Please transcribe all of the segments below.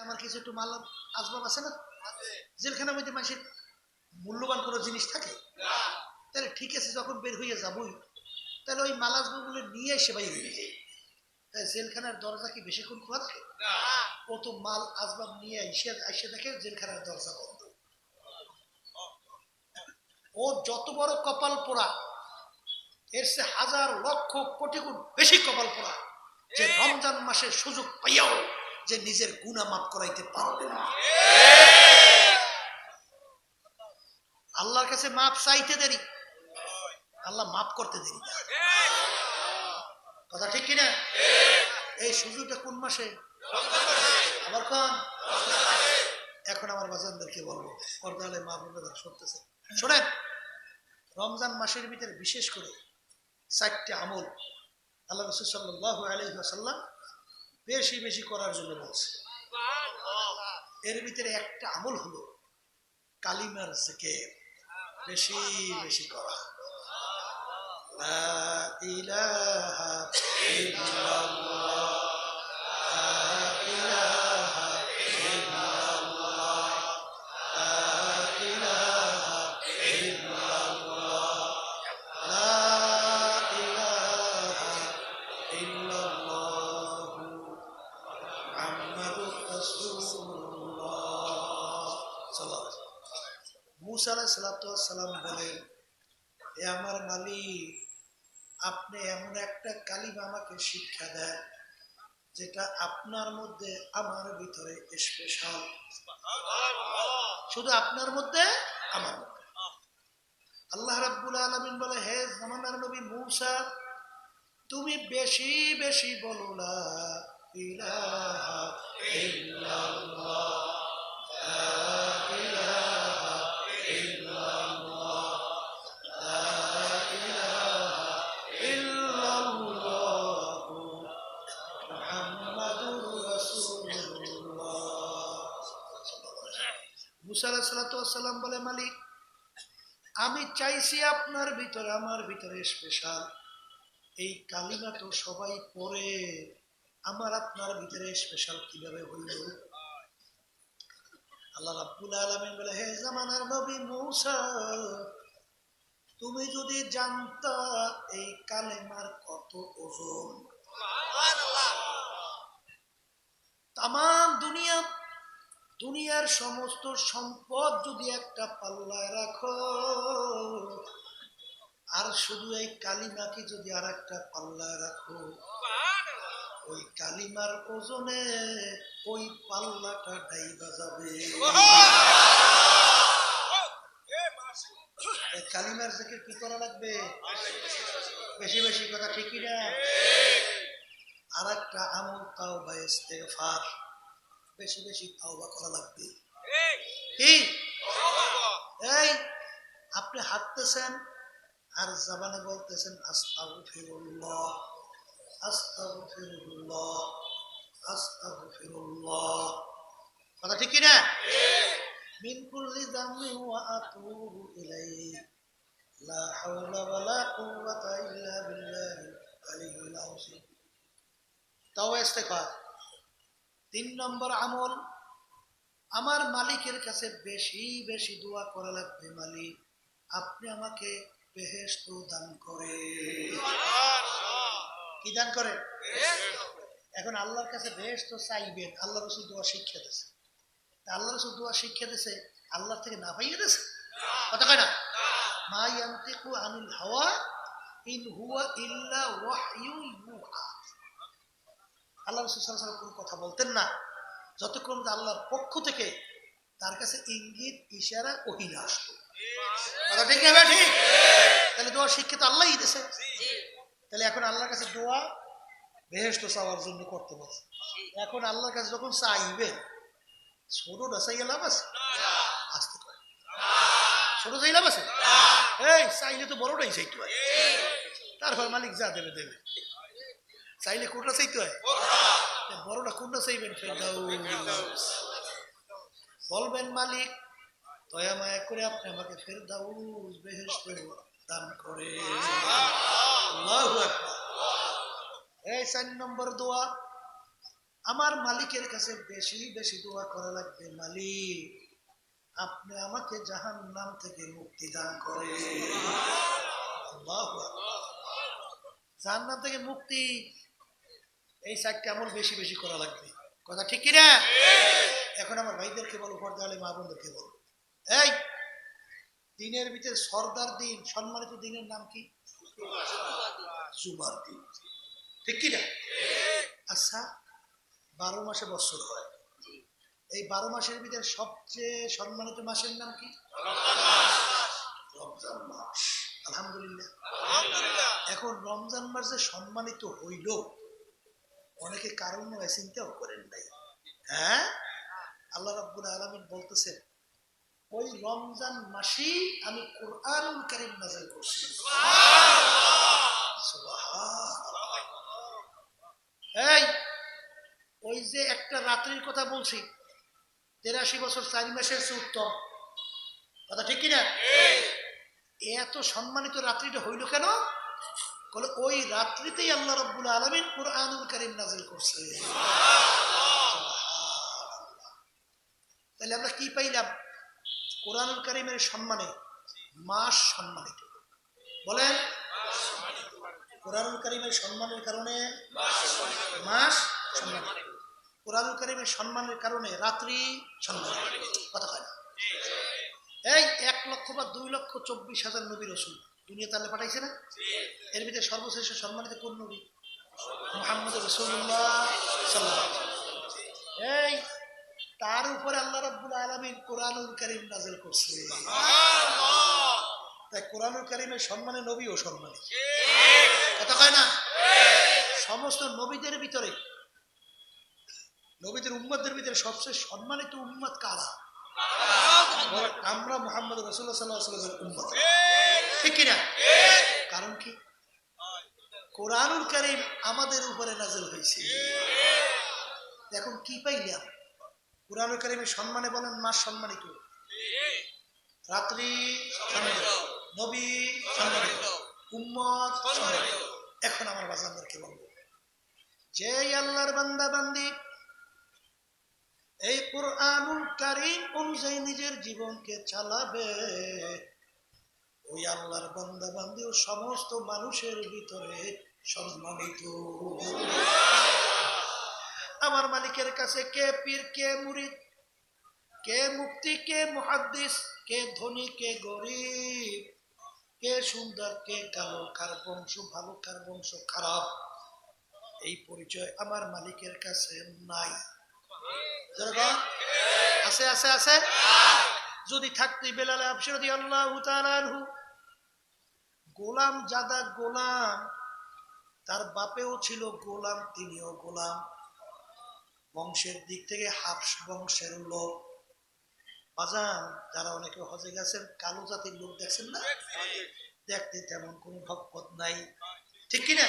আমার কিছু একটু মাল আসবাব আছে না? জেলখানার মধ্যে মানুষের মূল্যবান কোনো জিনিস থাকে? তাহলে ঠিক আছে যখন বের হয়ে যাবই তাহলে ওই মাল আসবাবগুলো নিয়ে এসে বাইরে হয়ে যায় তাই জেলখানার দরজা কি বেশিক্ষণ খোলা থাকে? ও তো মাল আসবাব নিয়ে এসে এসে দেখে জেলখানার দরজা বন্ধ। ও যত বড় কপাল পোড়া এর সে হাজার লক্ষ কোটি গুণ বেশি কপাল পোড়া যে রমজান মাসের সুযোগ পাইয়াও যে নিজের গুণা মাফ করাইতে পারবে না। আল্লাহর কাছে মাপ চাইতে দেরি। আল্লাহ মাফ করতে দেরি না। কথা ঠিক কিনা? এই সুযোগটা কোন মাসে? আবার কোন? এখন আমার বাজানদেরকে বলব, পর্দালে মা বোনেরা শুনতেছে। শোনেন, রমজান মাসের ভিতরে বিশেষ করে চারটে আমল আল্লাহ রসুল সাল্লাহ আলহিহাসাল্লাম বেশি বেশি করার জন্য বলছে। এর ভিতরে একটা আমল হলো কালিমার জিকির। বেশি বেশি করা। লা ইলাহা ইল্লাল্লাহ, আমার মালিক, আপনি এমন একটা কালিম আমাকে শিক্ষা দেন যেটা আপনার মধ্যে আমার ভিতরে স্পেশাল শুধু আপনার মধ্যে, আমার আল্লাহ রাব্বুল আলামিন বলে, হে জামানার নবী মূসা, তুমি বেশি বেশি বলো না ইলাহা ইল্লাল্লাহ। মুসা সালাম বলে, মালিক, আমি চাইছি আপনার ভিতরে, আমার ভিতরে স্পেশাল এই কালিমা তো সবাই পড়ে, আমার আপনার ভিতরে স্পেশাল কীভাবে হইল? আল্লাহ রাব্বুল আলামিন বলে, হে জামানার নবী মূসা, তুমি যদি জানতা এই কালেমার কত ওজন তাম দুনিয়া দুনিয়ার সমস্ত সম্পদ যদি একটা পাল্লায় রাখো, আর শুধু এই কালিমাকে যদি আর একটা পাল্লায় রাখো, ওই কালিমার ওজনে ওই পাল্লাটা ডাইবা যাবে। এই কালিমার থেকে কি করা লাগবে? বেশি বেশি কথা ঠিকই না আর একটা আমল তাও বা ইস্তেগফার। বেশি বেশি তাওবা করা লাগবে। কি? এই আপনি হাঁটতেছেন আর জাবানে বলতেছেন আস্তাগফিরুল্লাহ আস্তাগফিরুল্লাহ আস্তাগফিরুল্লাহ। কথা ঠিক কি না মিন কুল্লি যামবি ওয়া আতুবু ইলাইহি। লা হাওলা ওয়ালা কুওয়াতা ইল্লা বিল্লাহিল আলিয়্যিল আযীম তাও ইস্তেগফার। তিন নম্বর আমল আমার মালিকের কাছে বেশি বেশি দোয়া করা লাগবে মালিক আপনি আমাকে বেহেস্ত দান করে কি দান করে এখন আল্লাহর কাছে বেহেস্ত চাইবেন আল্লাহ রসুল দোয়া শিক্ষা দিয়েছে তা আল্লাহ রসুল দোয়া শিক্ষা দিয়েছে আল্লাহর থেকে না পাইয়ে দিয়েছে কথা কয় না? মা ইয়ান্তিকু আনিল হাওয়া ইন হুয়া ইল্লা ওয়াহয়ু ইউহা আল্লাহ রসুল আলাইহি কোনো কথা বলতেন না। যতক্ষণ আল্লাহর পক্ষ থেকে তার কাছে ইঙ্গিত, ইশারা ওহিনা আসতো। কথা ঠিক না ঠিক? তাহলে দোয়া শিক্ষিত আল্লাহই দিছে। তাহলে এখন আল্লাহর কাছে দোয়া বেহেস্ত চাওয়ার জন্য করতে বলছে। এখন আল্লাহর কাছে যখন চাইবেন ছোটটা চাইয়ে লাভ আছে? আসতে করে ছোট চাই লাভ আছে? এই, চাইলে তো বড়টাই চাইতে হয় তারপর মালিক যা দেবে দেবে। চাইলে কোনটা চাইতে হয়? বড়টা কোনটা চাইবেন বলবেন মালিক দয়া মায়া করে আপনি আমাকে ফেরদাউস বেহেস্ত দান করে এই চার নম্বর দোয়া আমার মালিকের কাছে বেশি বেশি দোয়া করা লাগবে মালিক। আপনি আমাকে জাহান নাম থেকে মুক্তি দান করে জাহান নাম থেকে মুক্তি এই সাইডটা আমার বেশি বেশি করা লাগবে। কথা ঠিক কিনা? এখন আমার ভাইদেরকে বলো পর্দা আলী মা বোনদেরকে বলো। এই দিনের ভিতরে সর্দার দিন সম্মানিত দিনের নাম কি? জুমার দিন। ঠিক কিনা? আচ্ছা বারো মাসে বছর হয়। এই বারো মাসের ভিতরে সবচেয়ে সম্মানিত মাসের নাম কি? রমজান মাস। আলহামদুলিল্লাহ। এখন রমজান মাস যে সম্মানিত হইল। অনেকে কারণ নয় চিন্তাও করেন নাই। হ্যাঁ? আল্লাহ রাব্বুল আলামিন বলতেছেন ওই রমজান মাসেই আমি কোরআনুল কারীম নাযিল করছি। এই ওই যে একটা রাত্রির কথা বলছি তেরাশি বছর চারি মাসের চেয়ে উত্তম। কথা ঠিক কিনা? এত সম্মানিত রাত্রিটা হইল কেন? বলে, ওই রাত্রিতেই আল্লাহ রব্বুল আলমিন কোরআনুল কারীম নাজিল করছে। তাহলে আমরা কি পাইলাম? কোরআনুল কারীমের সম্মানে, মাস সম্মানিত। বলেন, কোরআনুল কারীমের সম্মানের কারণে মাস সম্মানিত। কোরআনুল কারীমের সম্মানের কারণে রাত্রি সম্মানিত। কথা হয় না। এই এক লক্ষ বা দুই লক্ষ চব্বিশ হাজার নবী রসুল। দুনিয়া তাহলে পাঠাইছে না? এর ভিতরে সর্বশ্রেষ্ঠ সম্মানিত কোন নবী? মোহাম্মদ রসুল্লাহ এই তার উপরে আল্লাহ রাব্বুল আলামিন কোরআনুল কারীম নাযিল করছে। তাই কোরআনুল কারীমের সম্মানে নবী ও সম্মানী। কথা কয় না? সমস্ত নবীদের ভিতরে নবীদের উম্মতদের ভিতরে সবচেয়ে সম্মানিত উম্মত কারা? আমরা মোহাম্মদ রসুল্লাহ সাল্লাহ সাল্লামের উম্মত। ঠিক কিনা? কারণ কি? কোরআনুল কারীম আমাদের উপরে নাজিল হয়েছে। এখন কি পাইলাম? কোরআনুল কারীমের সম্মানে বলেন রাত্রি নবী সম্মানিত উম্মত এখন আমার বাজানদেরকে বলব যে আল্লাহর বান্দা বান্দি এই কোরআনুল কারীম অনুযায়ী নিজের জীবনকে চালাবে। ওই আল্লাহর বান্দা বান্দি ও সমস্ত মানুষের ভিতরে সম্মানিত। আমার মালিকের কাছে কে পীর, কে মুরিদ, কে মুক্তি কে মুহাদ্দিস, কে ধনী, কে গরিব, কে সুন্দর, কে কালো, কার বংশ ভালো, কার বংশ খারাপ, এই পরিচয় আমার মালিকের কাছে নাই। আছে আছে আছে? যদি থাকতে বেলালে আবসরদি আল্লাহ গোলাম জাদা গোলাম, তার বাপেও ছিল গোলাম, তিনিও গোলাম। বংশের দিক থেকে হাফস বংশের লোক। বাজান, যারা অনেকে হজে গেছেন, কালো জাতির লোক দেখছেন না? দেখতে তেমন কোনো ভকপত নাই। ঠিক কিনা?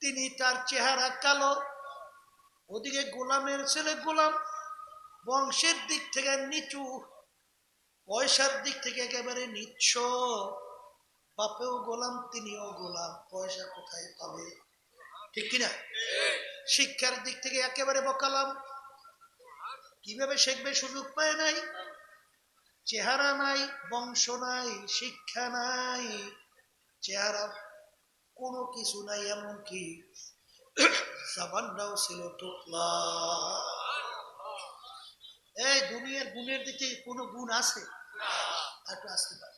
তিনি তার চেহারা কালো ওদিকে গোলামের ছেলে গোলাম বংশের দিক থেকে নিচু, পয়সার দিক থেকে একেবারে নিচ্ছ। বাপেও গোলাম, তিনিও গোলাম, পয়সা কোথায় পাবে? ঠিক কিনা? শিক্ষার দিক থেকে একেবারে বকালাম। কীভাবে শিখবে সুযোগ পায় নাই? চেহারা নাই, বংশ নাই, শিক্ষা নাই। চেহারা কোনো কিছু নাই, এমনকি সাবানটাও ছিল টোকলা এই দুনিয়ার গুণের দিক কোনো গুণ আছে? একটু আসতে পারে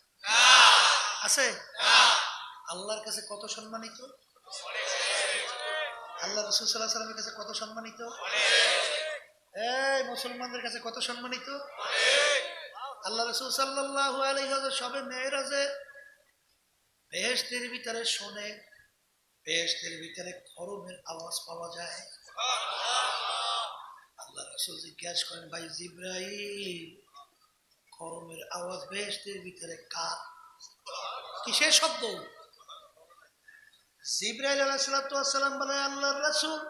আছে? আল্লাহর কাছে কত সম্মানিত? আল্লাহ রসুল সাল্লাহ সাল্লামের কাছে কত সম্মানিত? এই মুসলমানদের কাছে কত সম্মানিত? আল্লাহ রসুল সাল্লাহ আলহাজ সবে মেয়েরাজে বেহেস্তের ভিতরে শোনে বেহেস্তের ভিতরে খরমের আওয়াজ পাওয়া যায়। আল্লাহ রসুল জিজ্ঞাসা করেন, ভাই জিব্রাহিম খরমের আওয়াজ বেহেস্তের ভিতরে কার? কিসের শব্দ? জিব্রাইল আলাইসালাম বলে আল্লাহর রাসূল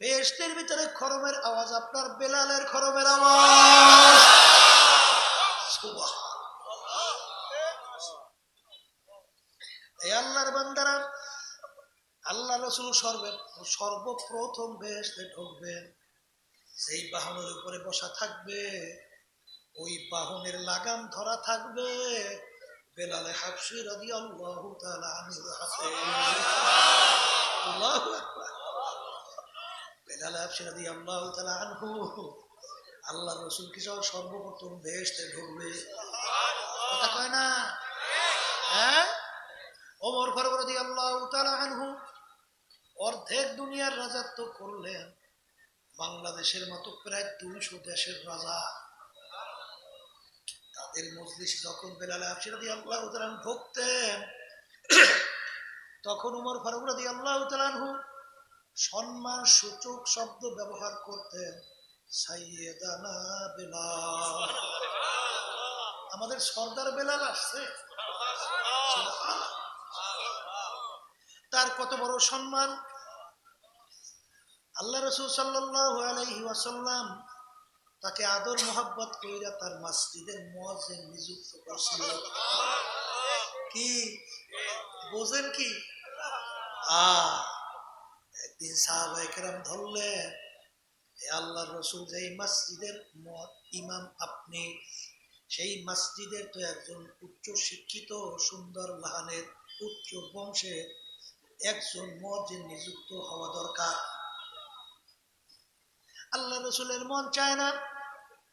বেহেশতের ভিতরে খরমের আওয়াজ, আপনার বেলালের খরমের আওয়াজ। সুবহান। এই আল্লাহর বান্দারা আল্লাহ রসুল সর্বে সর্বপ্রথম বেহেশতে ঢুকবেন। সেই বাহনের উপরে বসা থাকবে। ওই বাহনের লাগাম ধরা থাকবে। বেলালে হাফসি রাদি আল্লাহ। বেলাল হাফসি রাদি আল্লাহ আনহু। আল্লাহ রসুল কি সব সর্বপ্রথম বেহেশতে ঢুকবে? কথা কয় না? হ্যাঁ? ওমর ফারুক রাদি আল্লাহ আনহু অর্ধেক দুনিয়ার রাজত্ব করলেন। বাংলাদেশের মতো প্রায় দুইশো দেশের রাজা। তাদের মজলিস যখন বেলালে আফসিরাদি আল্লাহ তালান ঢুকতেন, তখন উমর ফারুক রাদি আল্লাহ তালানহু সম্মান সূচক শব্দ ব্যবহার করতেন, সাইয়েদানা বেলাল। আমাদের সর্দার বেলাল আসছে। তার কত বড় সম্মান? আল্লাহ রসুল সাল্লাহ আলহি তাকে আদর মোহাব্বত কইরা তার মাসজিদের মজে নিযুক্ত করছিল কি? বোঝেন কি? একদিন সাহাবাইকেরাম ধরলেন হে আল্লাহ রসুল যে মসজিদের ইমাম আপনি, সেই মসজিদের তো একজন উচ্চ শিক্ষিত, সুন্দর, লাহানের উচ্চ বংশের একজন মসজিদ নিযুক্ত হওয়া দরকার। আল্লাহ রসুলের মন চায় না।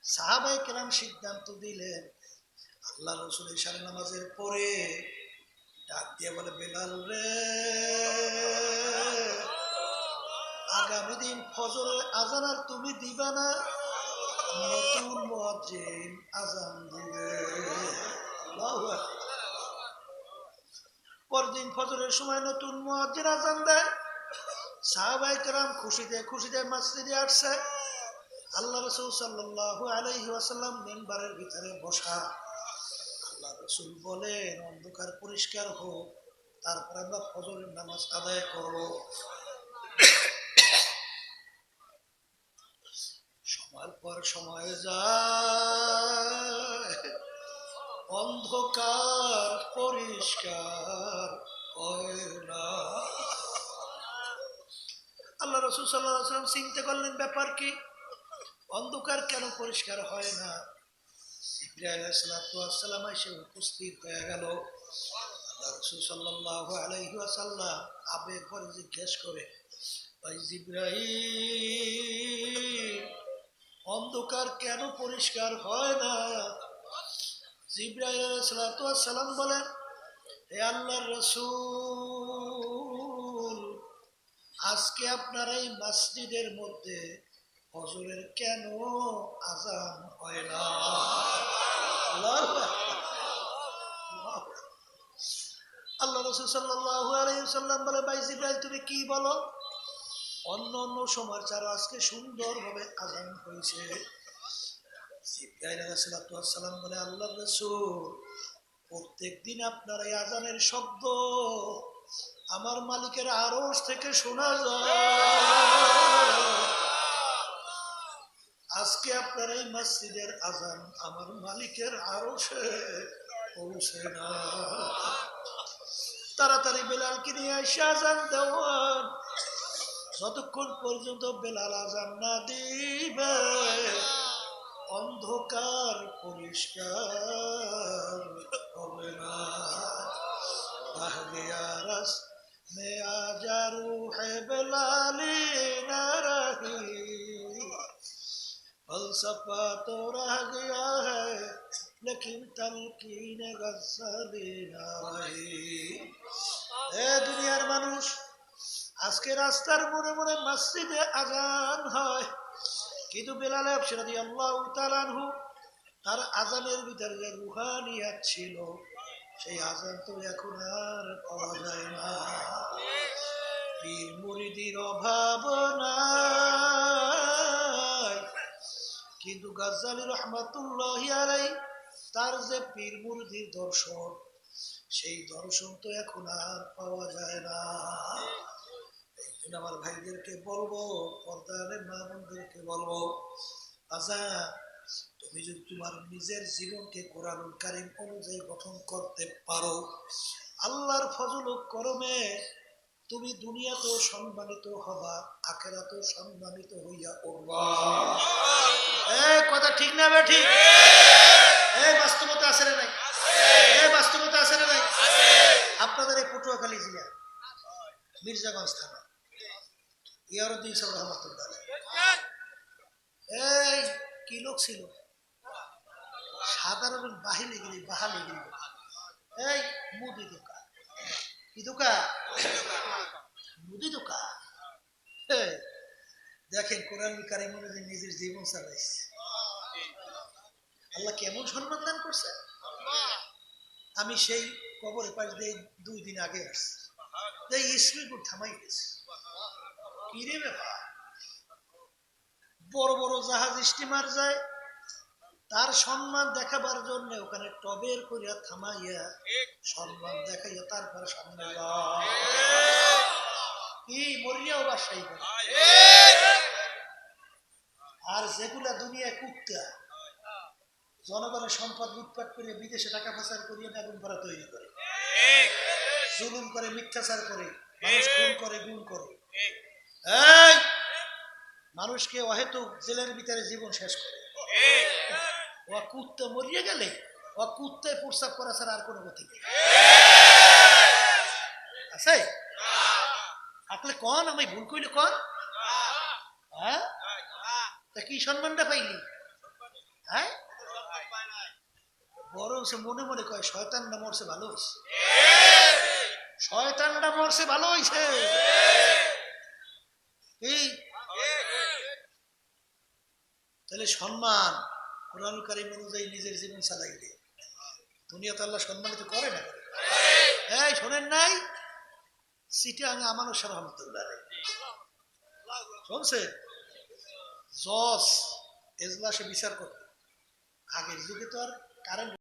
সাহাবাই কেরাম সিদ্ধান্ত দিলেন, আল্লাহ রসুলের সারে নামাজের পরে ডাক দিয়ে বলে, বেলাল রে, আগামী দিন ফজরের আজান আর তুমি দিবা না? নতুন মজিন আজান পরদিন ফজরের সময় নতুন মজিন আজান দেয়। সাহাবাই কেরাম খুশিতে খুশিতে আসছে। আল্লাহ রসুল সাল্লাহ আলহি আসাল্লাম মেম্বারের ভিতরে বসা। আল্লাহ রসুল বলেন, অন্ধকার পরিষ্কার হোক, তারপর আমরা ফজরের নামাজ আদায় করব। পর সময় যায়। অন্ধকার পরিষ্কার হয় না। আল্লাহ রসুল সাল্লাম চিন্তা করলেন, ব্যাপার কি? অন্ধকার কেন পরিষ্কার হয় না? ইব্রাহিম এসে উপস্থিত হয়ে গেল। আল্লাহ সাল্লাহ আবেগ ভরে জিজ্ঞেস করে, ভাই অন্ধকার কেন পরিষ্কার হয় না? জিব্রাহিম বলেন, হে আল্লাহ রসুল আজকে আপনার এই মসজিদের মধ্যে হজরের কেন আজান হয় না? আল্লাহু রসুল সাল্লাল্লাহু আলাইহি বলে, ভাই জিব্রাইল, তুমি কি বলো? অন্য অন্য সময় ছাড়া আজকে সুন্দরভাবে আজান হয়েছে। জিব্রাইল আলাইহিস সালাম বলে আল্লাহ রসুল প্রত্যেক দিন আপনার এই আজানের শব্দ আমার মালিকের আরস থেকে শোনা যায়। আজকে আপনার এই মসজিদের আজান আমার মালিকের আরসে পৌঁছে না তাড়াতাড়ি বেলালকে নিয়ে এসে আজান দেওয়ান যতক্ষণ পর্যন্ত বেলাল আজান না দিবে, অন্ধকার পরিষ্কার হবে না। আহলিয়া میں آ جا روح بلالی মানুষ, আজকে রাস্তার মোড়ে মোড়ে মসজিদে আজান হয়। কিন্তু বেলাল আবশরাদি আল্লাহ তার আজানের ভিতরে রুহানিয়াত ছিল সেই আজান তো এখন আর পাওয়া যায় না। পীর মুরিদির অভাব কিন্তু গাজ্জালি রহমাতুল্লাহ আলাই তার যে পীর মুরিদির দর্শন, সেই দর্শন তো এখন আর পাওয়া যায় না। জন্য আমার ভাইদেরকে বলব পর্দারের মা বোনদেরকে বলব আচ্ছা তুমি যদি তোমার নিজের জীবনকে কোরআনুল কারিম অনুযায়ী গঠন করতে পারো, আল্লাহর ফজল করমে তুমি দুনিয়াতেও সম্মানিত হবা, আখেরাতেও সম্মানিত হইয়া উঠবা। কথা ঠিক না বে, ঠিক? এই বাস্তবতা আছে না নাই এই বাস্তবতা আছে না নাই আপনাদের এই পটুয়াখালী জেলা, মির্জাগঞ্জ থানা। ইয়ারুদ্দিন সাহেব রহমতুল্লাহ এই কি লোক ছিল? সাধারণ বাহিলে গেলি বাহালে গেলি এই, মুদি দোকান। কি দোকান? মুদি দোকান। দেখেন কোরআন কারিম অনুযায়ী নিজের জীবন চালাইছে। আল্লাহ কেমন সম্মান দান করছে? আমি সেই কবরে পাশ দিয়ে দুই দিন আগে আসছি। স্পিড থামাই গেছে। কি রে ব্যাপার? বড় বড় জাহাজ স্টিমার যায়, তার সম্মান দেখাবার জন্য ওখানে টবের করিয়া থামাইয়া সম্মান দেখাইয়া তারপরে সামনে কি মরিয়াও বাসাই আর যেগুলা দুনিয়ায় কুত্তা, জনগণের সম্পদ লুটপাট করে বিদেশে টাকা পাচার করিয়া বেগুন ভরা তৈরি করে। জুলুম করে, মিথ্যাচার করে, মানুষ খুন করে গুণ করে। এই মানুষকে অহেতুক জেলের ভিতরে জীবন শেষ করে। ও কুত্তে মরিয়ে গেলে ও কুত্তে প্রস্তাব করা ছাড়া আর কোনো গতি নেই। আছে? থাকলে কন আমি ভুল কইলে কন? হ্যাঁ? তা কি সম্মানটা পাইলি? হ্যাঁ? বরং সে মনে মনে কয় শয়তানটা মরছে ভালো হয়েছে শয়তানটা মরছে ভালো হয়েছে এই তাহলে সম্মান কোরআন কারিম অনুযায়ী নিজের জীবন চালাইলে দুনিয়া তো আল্লাহ সম্মানিত করে না? এই, শোনেন নাই? সিটে আমি সাহেব রহমতুল্লাহ শুনছে জজ এজলাসে বিচার করতে আগের যুগে তো আর কারেন্ট